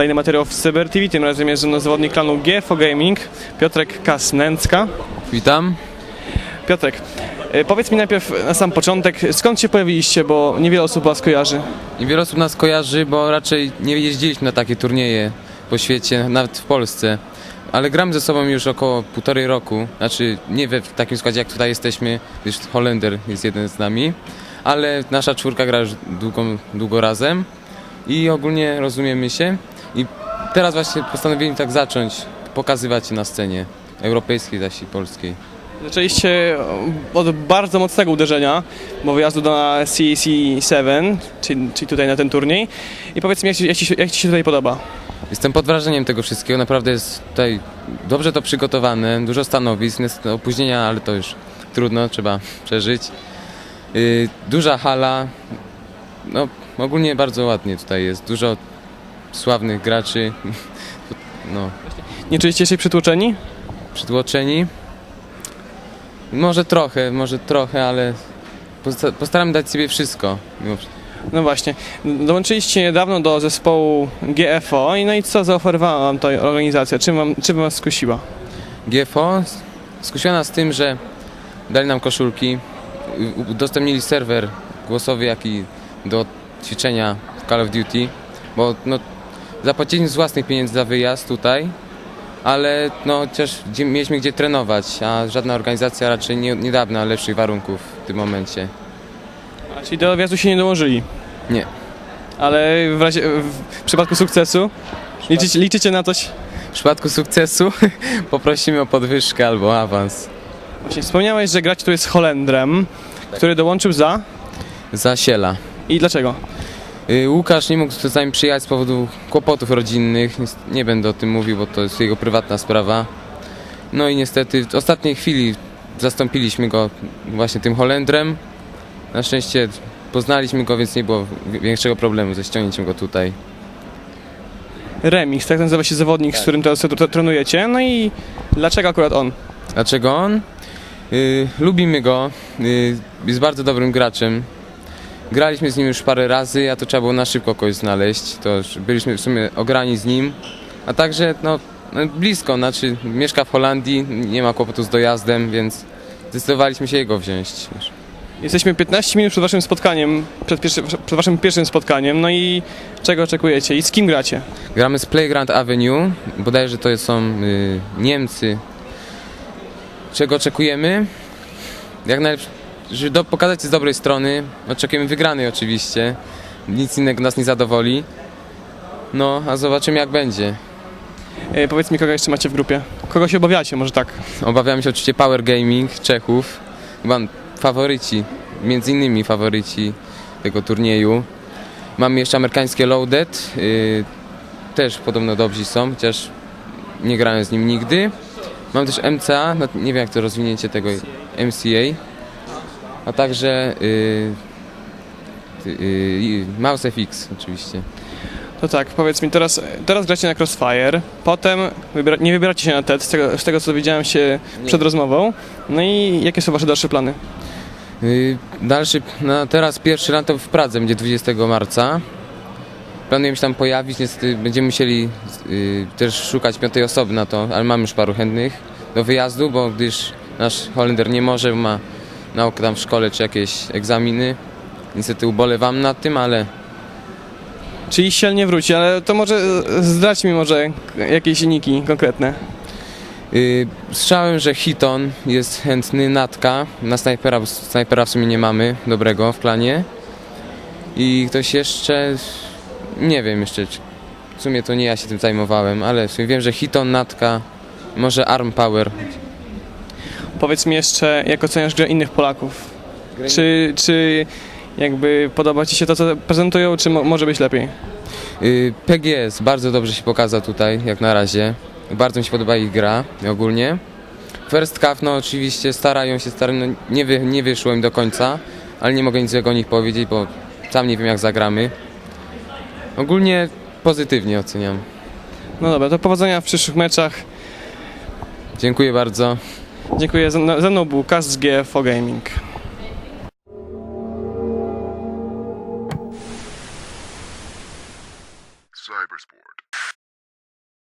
Kolejny materiał w Cyber TV, tym razem jest ze mną zawodnik klanu GFO Gaming, Piotrek Kasnęcka. Witam. Piotrek, e, powiedz mi najpierw na sam początek, skąd się pojawiliście, bo niewiele osób was kojarzy. Niewiele osób nas kojarzy, bo raczej nie jeździliśmy na takie turnieje po świecie, nawet w Polsce. Ale gramy ze sobą już około półtorej roku. Znaczy nie we w takim składzie jak tutaj jesteśmy, gdyż Holender jest jeden z nami. Ale nasza czwórka gra już długo, długo razem i ogólnie rozumiemy się. I teraz właśnie postanowili tak zacząć pokazywać się na scenie europejskiej, zaś i polskiej. Zaczęliście od bardzo mocnego uderzenia, bo wyjazdu na CEC 7, czyli, czyli tutaj na ten turniej. I powiedz mi, jak ci, jak, ci, się- jak ci się tutaj podoba? Jestem pod wrażeniem tego wszystkiego. Naprawdę jest tutaj dobrze to przygotowane, dużo stanowisk, jest opóźnienia, ale to już trudno, trzeba przeżyć. Yy, duża hala. No, ogólnie bardzo ładnie tutaj jest. Dużo sławnych graczy. No, Nie czujecie się przytłoczeni? przytłoczeni. Może trochę, może trochę, ale posta- postaram dać sobie wszystko. No właśnie. Dołączyliście niedawno do zespołu GFO i no i co zaoferowała wam ta organizacja? Czym, wam, czym was skusiła? GFO skusiona z tym, że dali nam koszulki, udostępnili serwer głosowy, jak i do ćwiczenia w Call of Duty, bo no, zapłaciliśmy z własnych pieniędzy za wyjazd tutaj, ale no, chociaż gdzie, mieliśmy gdzie trenować, a żadna organizacja raczej nie, nie da nam lepszych warunków w tym momencie. A, czyli do wjazdu się nie dołożyli, Nie. ale w, razie, w przypadku sukcesu liczycie, liczycie na coś? W przypadku sukcesu poprosimy o podwyżkę albo awans. Właśnie wspomniałeś, że grać tu jest Holendrem, który dołączył za... Zasiela. I dlaczego? Y, Łukasz nie mógł z nami przyjechać z powodu kłopotów rodzinnych. Nie będę o tym mówił, bo to jest jego prywatna sprawa. No i niestety w ostatniej chwili zastąpiliśmy go właśnie tym Holendrem. Na szczęście poznaliśmy go, więc nie było wi- większego problemu ze ściągnięciem go tutaj. Remix, tak nazywa się zawodnik, z którym teraz trenujecie. No i dlaczego akurat on? Dlaczego on? Y, lubimy go. Y, jest bardzo dobrym graczem. Graliśmy z nim już parę razy, a to trzeba było na szybko kogoś znaleźć. To byliśmy w sumie ograni z nim. A także no, no blisko, znaczy mieszka w Holandii, nie ma kłopotu z dojazdem, więc zdecydowaliśmy się jego wziąć. Jesteśmy 15 minut przed waszym spotkaniem, przed, pierwszy, przed waszym pierwszym spotkaniem, no i czego oczekujecie i z kim gracie? Gramy z Playground Avenue, bodajże to są y, Niemcy. Czego oczekujemy? Jak najlepsze, żeby do, pokazać się z dobrej strony. Oczekujemy wygranej oczywiście. Nic innego nas nie zadowoli. No, a zobaczymy jak będzie. E, powiedz mi, kogo jeszcze macie w grupie? Kogo się obawiacie, może tak? Obawiamy się oczywiście Power Gaming Czechów. Chyba faworyci, między innymi faworyci tego turnieju. Mamy jeszcze amerykańskie Loaded. y, też podobno dobrzy są, chociaż nie grałem z nim nigdy. Mam też MCA, no, nie wiem jak to rozwinięcie tego MCA. A także y, y, Mouse FX oczywiście. To tak, powiedz mi, teraz, teraz gracie na Crossfire, potem wybiera, nie wybieracie się na TED, z tego, z tego co dowiedziałem się przed rozmową. No i jakie są wasze dalsze plany? Y, Dalszy, no teraz pierwszy run to w Pradze będzie 20 marca. Planujemy się tam pojawić, niestety będziemy musieli też szukać piątej osoby na to, ale mamy już paru chętnych do wyjazdu, bo gdyż nasz Holender nie może, ma naukę tam w szkole czy jakieś egzaminy. Niestety ubolewam nad tym, ale Czyli Siel nie wróci, ale to może e, zdradź mi może jakieś wyniki konkretne. y, słyszałem, że Hiton jest chętny, Natka, na snajpera, bo snajpera w sumie nie mamy dobrego w klanie. I ktoś jeszcze, nie wiem jeszcze, czy- w sumie to nie ja się tym zajmowałem, ale w sumie wiem, że Hiton, Natka, może Arm Power. Powiedz mi jeszcze, jak oceniasz grę innych Polaków? Czy, czy jakby podoba ci się to, co prezentują, czy mo- może być lepiej? Y, PGS bardzo dobrze się pokazał tutaj, jak na razie. Bardzo mi się podoba ich gra ogólnie. First Cup, no oczywiście starają się, starają, no, nie, wy, nie wyszło im do końca, ale nie mogę nic o nich powiedzieć, bo sam nie wiem jak zagramy. Ogólnie pozytywnie oceniam. No dobra, to powodzenia w przyszłych meczach. Dziękuję bardzo. Dziękuję. Ze mną był Cast z GFO Gaming.